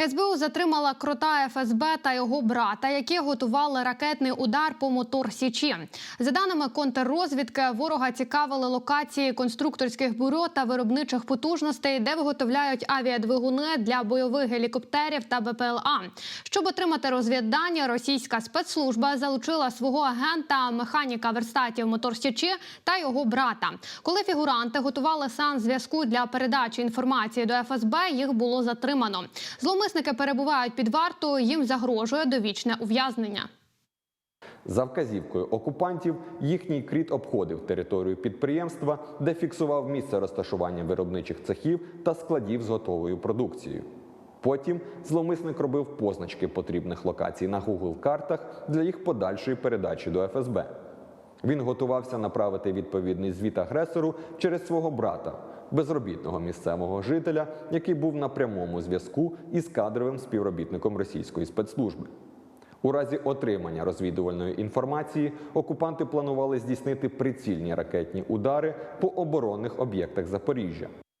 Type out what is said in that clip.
СБУ затримала крота ФСБ та його брата, які готували ракетний удар по мотор Січі. За даними контррозвідки, ворога цікавили локації конструкторських бюро та виробничих потужностей, де виготовляють авіадвигуни для бойових гелікоптерів та БПЛА. Щоб отримати розвіддання, російська спецслужба залучила свого агента, механіка верстатів мотор Січі та його брата. Коли фігуранти готували сан зв'язку для передачі інформації до ФСБ, їх було затримано. Зловмисники перебувають під вартою, їм загрожує довічне ув'язнення. За вказівкою окупантів їхній кріт обходив територію підприємства, де фіксував місце розташування виробничих цехів та складів з готовою продукцією. Потім зловмисник робив позначки потрібних локацій на Google картах для їх подальшої передачі до ФСБ. Він готувався направити відповідний звіт агресору через свого брата, безробітного місцевого жителя, який був на прямому зв'язку із кадровим співробітником російської спецслужби. У разі отримання розвідувальної інформації окупанти планували здійснити прицільні ракетні удари по оборонних об'єктах Запоріжжя.